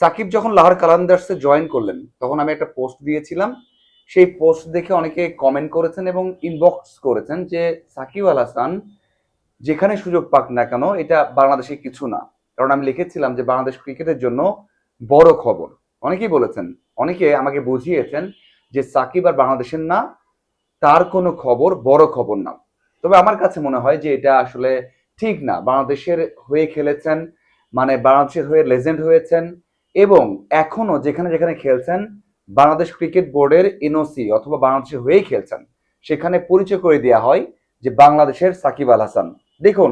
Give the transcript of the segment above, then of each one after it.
সাকিব যখন লাহার কালান্দার্সে জয়েন করলেন, তখন আমি একটা পোস্ট দিয়েছিলাম। সেই পোস্ট দেখে অনেকে কমেন্ট করেছেন এবং ইনবক্স করেছেন যে, সাকিব আল হাসান যেখানে সুযোগ পাক না কেন, এটা বাংলাদেশে কিছু না। কারণ আমি লিখেছিলাম যে, বাংলাদেশ ক্রিকেটের জন্য বড় খবর। অনেকেই বলেছেন, অনেকে আমাকে বুঝিয়েছেন যে, সাকিব আর বাংলাদেশের না, তার কোনো খবর বড় খবর না। তবে আমার কাছে মনে হয় যে, এটা আসলে ঠিক না। বাংলাদেশের হয়ে খেলেছেন মানে বাংলাদেশের হয়ে লেজেন্ড হয়েছেন এবং এখনও যেখানে যেখানে খেলছেন, বাংলাদেশ ক্রিকেট বোর্ডের এনওসি অথবা বাংলাদেশের হয়েই খেলছেন, সেখানে পরিচয় করে দেওয়া হয় যে বাংলাদেশের সাকিব আল হাসান। দেখুন,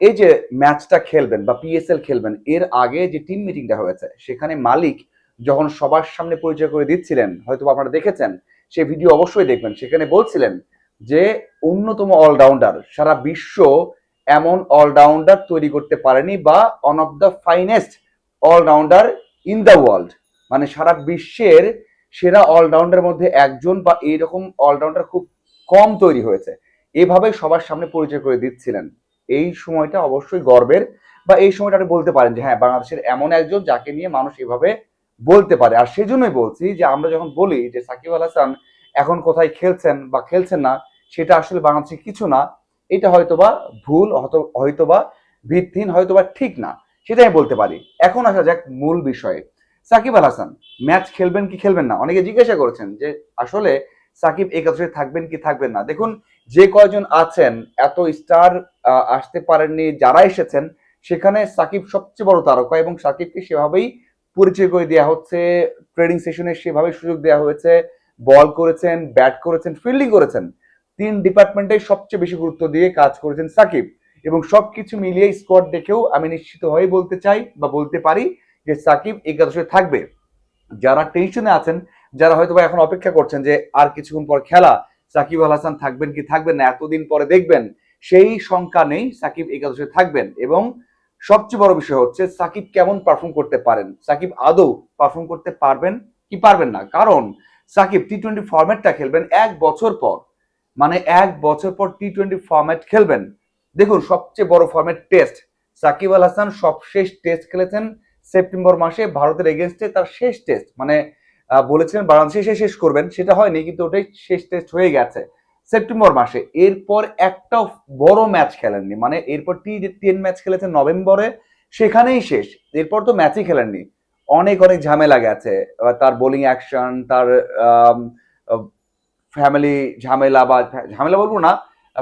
এই যে ম্যাচটা খেলবেন বা পিএসএল খেলবেন, এর আগে যে টিম মিটিংটা হয়েছে, সেখানে মালিক যখন সবার সামনে পরিচয় করে দিচ্ছিলেন হয়তো আপনারা দেখেছেন, সে ভিডিও অবশ্যই দেখবেন, সেখানে বলছিলেন যে অন্যতম অলরাউন্ডার সারা বিশ্ব এমন অলরাউন্ডার তৈরি করতে পারেনি বা one of the finest allrounder in the world মানে সারা বিশ্বের সেরা অলরাউন্ডার মধ্যে একজন বা এইরকম অলরাউন্ডার খুব কম তৈরি হয়েছে। এভাবে সবার সামনে পরিচয় করে দিচ্ছিলেন। এই সময়টা অবশ্যই গর্বের বা এই সময়টা আপনি বলতে পারেন যে হ্যাঁ বাংলাদেশের এমন একজন যাকে নিয়ে মানুষ এভাবে বলতে পারে। আর সেজন্যই বলছি যে, আমরা যখন বলি যে, সাকিব আল হাসান এখন কোথায় খেলছেন বা খেলছেন না, সেটা আসলে বাংলাদেশের কিছু না। এটা হয়তোবা ভুল, হয়তো- হয়তোবা ভিত্তিহীন, হয়তোবা ঠিক না। সেটাই আমি বলতে পারি। এখন আসা যাক মূল বিষয়ে। সাকিব আল হাসান, ম্যাচ খেলবেন কি খেলবেন না? অনেকে জিজ্ঞাসা করেছেন যে, আসলে সাকিব একাদশে থাকবেন কি থাকবেন না? দেখুন, যে কয়জন আছেন, এত স্টার আসতে পারেননি, যারা এসেছেন, সেখানে সাকিব সবচেয়ে বড় তারকা এবং সাকিবকে সেভাবেই পরিচয় করে দেওয়া হচ্ছে ট্রেনিং সেশনে সেভাবে সুযোগ দেওয়া হয়েছে বল করেছেন ব্যাট করেছেন ফিল্ডিং করেছেন। তিন ডিপার্টমেন্টে সবচেয়ে বেশি গুরুত্ব দিয়ে কাজ করেছেন সাকিব। এবং সবকিছু মিলিয়ে স্কোয়াড দেখেও আমি নিশ্চিত হয়ে বলতে চাই বা বলতে পারি যে সাকিব একাদশে থাকবে। যারা টেনশনে আছেন, যারা হয়তো এখন অপেক্ষা করছেন যে আর কিছুক্ষণ পর খেলা, সাকিব আল হাসান থাকবেন কি থাকবেন না, এতদিন পরে দেখবেন, সেই সংখ্যা নেই সাকিব একাদশে থাকবেন। এবং সবচেয়ে বড় বিষয় হচ্ছে সাকিব কেমন পারফর্ম করতে পারেন? সাকিব আদৌ পারফর্ম করতে পারবেন কি পারবেন না? কারণ সাকিব টি টোয়েন্টি ফরম্যাটটা খেলবেন এক বছর পর। মানে এক বছর পর টি টোয়েন্টি ফরম্যাট খেলবেন। দেখুন, সবচেয়ে বড় ফরম্যাট টেস্ট সাকিব আল হাসান সবশেষ টেস্ট খেলেছেন সেপ্টেম্বর মাসে ভারতের এগেনস্টে তার শেষ টেস্ট মানে বলেছিলেন এসে শেষ করবেন, সেটা হয়নি, কিন্তু ওটাই শেষ টেস্ট হয়ে গেছে সেপ্টেম্বর মাসে। এরপর একটাও বড় ম্যাচ খেলেননি মানে এরপর টি টেন ম্যাচ খেলেছেন নভেম্বরে, সেখানেই শেষ। এরপর তো ম্যাচই খেলেননি। অনেক অনেক ঝামেলা গেছে। তার বোলিং অ্যাকশন তার ফ্যামিলি ঝামেলা বা, ঝামেলা বলব না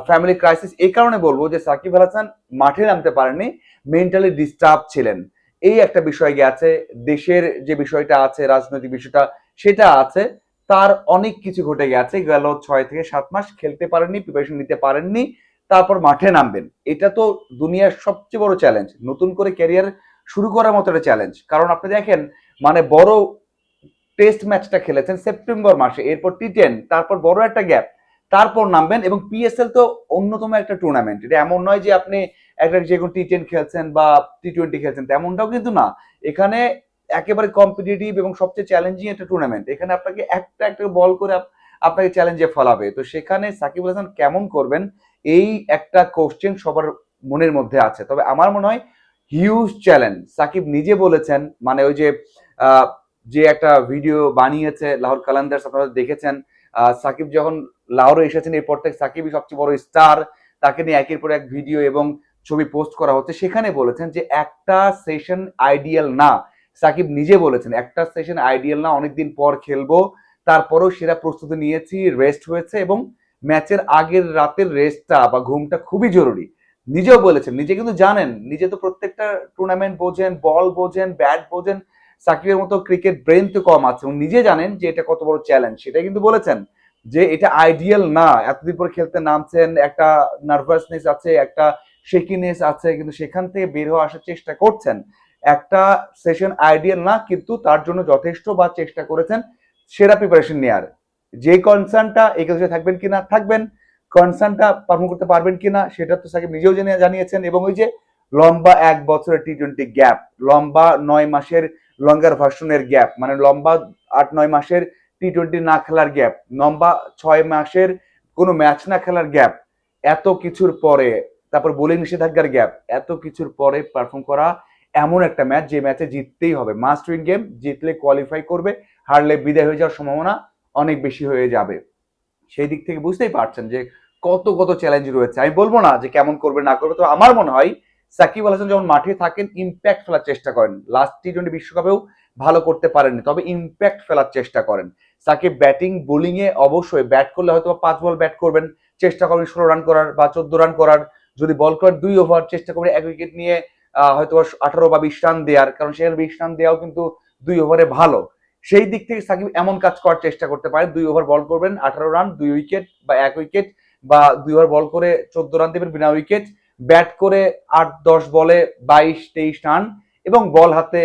ফ্যামিলি ক্রাইসিস এই কারণে বলব যে সাকিব আল হাসান মাঠে নামতে পারেননি মেন্টালি ডিস্টার্ব ছিলেন। এই একটা বিষয় গেছে দেশের যে বিষয়টা আছে, রাজনৈতিক বিষয়টা, সেটা আছে। তার অনেক কিছু ঘটে গেছে, গেল ছয় থেকে সাত মাস, খেলতে পারেননি প্রিপারেশন নিতে পারেননি, তারপর মাঠে নামবেন। এটা তো দুনিয়ার সবচেয়ে বড় চ্যালেঞ্জ নতুন করে ক্যারিয়ার শুরু করার মতো একটা চ্যালেঞ্জ কারণ আপনি দেখেন মানে বড় টেস্ট ম্যাচটা খেলেছেন সেপ্টেম্বর মাসে, এরপর টি টেন তারপর বড় একটা গ্যাপ তারপর নামবেন এবং পিএসএল তো অন্যতম একটা টুর্নামেন্ট এটা এমন নয় যে আপনি একটা যে কোনো টি টেন খেলছেন বা টি টোয়েন্টি খেলছেন, তেমনটাও কিন্তু না। এখানে একেবারে কম্পিটিটিভ এবং সবচেয়ে চ্যালেঞ্জিং একটা টুর্নামেন্ট এখানে আপনাকে একটা একটা বল করে আপনাকে চ্যালেঞ্জে ফলাবে। তো সেখানে সাকিব হাসান কেমন করবেন, এই একটা কোশ্চেন সবার মনের মধ্যে আছে। তবে আমার মনে হয় হিউজ চ্যালেঞ্জ সাকিব নিজে বলেছেন মানে ওই যে যে একটা ভিডিও বানিয়েছে, লাহোর কালান্দার্স আপনারা দেখেছেন সাকিব যখন লাহোরে এসেছেন, এরপর থেকে সাকিবই সবচেয়ে বড় স্টার। তাকে নিয়ে একের পর এক ভিডিও এবং ছবি পোস্ট করা হচ্ছে। সেখানে বলেছেন যে, একটা সেশন আইডিয়াল না। সাকিব নিজে বলেছেন, একটা সেশন আইডিয়াল না, অনেকদিন পর খেলব। তারপরেও সেরা প্রস্তুতি নিয়েছি রেস্ট হয়েছে এবং ম্যাচের আগের রাতের রেস্টটা বা ঘুমটা খুবই জরুরি। নিজেও বলেছেন, নিজে কিন্তু জানেন, নিজে তো প্রত্যেকটা টুর্নামেন্ট বোঝেন বল বোঝেন ব্যাট বোঝেন, সাকিবের মতো ক্রিকেট ব্রেন তো কম আছে। এবং নিজে জানেন যে এটা কত বড় চ্যালেঞ্জ সেটা কিন্তু বলেছেন। যে এটা আইডিয়াল না, এতদিন পরে খেলতে নামছেন, একটা নার্ভাসনেস আছে, একটা শেকিনেস আছে, কিন্তু সেখান থেকে বের হয়ে আসার চেষ্টা করছেন। একটা সেশন আইডিয়াল না, কিন্তু তার জন্য যথেষ্ট বা চেষ্টা করেছেন সেরা প্রিপারেশন নেওয়ার যে কনসার্নটা একাদশে থাকবেন কিনা, থাকবেন। কনসার্নটা পারফর্ম করতে পারবেন কিনা, সেটা তো সাকিব নিজেও জেনে জানিয়েছেন। এবং ওই যে লম্বা এক বছরের টি টোয়েন্টি গ্যাপ লম্বা নয় মাসের লঙ্গার ভার্সনের গ্যাপ মানে লম্বা আট নয় মাসের টি টোয়েন্টি না খেলার গ্যাপ লম্বা ছয় মাসের কোনো ম্যাচ না খেলার গ্যাপ এত কিছুর পরে, তারপর বোলিং নিষেধাজ্ঞার গ্যাপ এত কিছুর পরে পারফর্ম করা এমন একটা ম্যাচ যে ম্যাচে জিততেই হবে। মাস্ট উইন গেম জিতলে কোয়ালিফাই করবে, হারলে বিদায় হয়ে যাওয়ার সম্ভাবনা অনেক বেশি হয়ে যাবে। সেই দিক থেকে বুঝতেই পারছেন যে কত কত চ্যালেঞ্জ রয়েছে। আমি বলব না যে কেমন করবে, না করবে তো আমার মনে হয় সাকিব আল হাসান যখন মাঠে থাকেন ইম্প্যাক্ট ফেলার চেষ্টা করেন। লাস্ট টি টোয়েন্টি বিশ্বকাপেও ভালো করতে পারেননি, তবে ইম্প্যাক্ট ফেলার চেষ্টা করেন। সাকিব ব্যাটিং বোলিং এ অবশ্যই ব্যাট করলে হয়তো পাঁচ বল ব্যাট করবেন। চেষ্টা করবেন ষোলো রান করার বা চোদ্দ রান করার। যদি বল করেন দুই ওভার চেষ্টা করবেন এক উইকেট নিয়ে হয়তো আঠারো বা বিশ রান দেওয়ার। কারণ সেখানে বিশ রান দেওয়াও কিন্তু দুই ওভারে ভালো। সেই দিক থেকে সাকিব এমন কাজ করার চেষ্টা করতে পারেন। দুই ওভার বল করবেন, আঠারো রান দুই উইকেট বা এক উইকেট বা দুই ওভার বল করে চোদ্দ রান দেবেন বিনা উইকেট ব্যাট করে আট, দশ বলে বাইশ, তেইশ রান এবং বল হাতে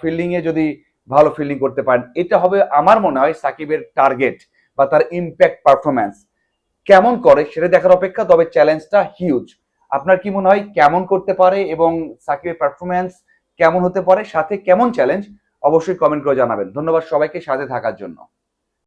ফিল্ডিং এ যদি ভালো ফিল্ডিং করতে পারেন। এটা হবে আমার মনে হয় সাকিবের টার্গেট বা তার ইম্প্যাক্ট পারফরম্যান্স কেমন করে সেটা দেখার অপেক্ষা, তবে চ্যালেঞ্জটা হিউজ আপনার কি মনে হয় কেমন করতে পারে এবং সাকিবের পারফরম্যান্স কেমন হতে পারে, সাথে কেমন চ্যালেঞ্জ অবশ্যই কমেন্ট করে জানাবেন। ধন্যবাদ সবাইকে সাথে থাকার জন্য।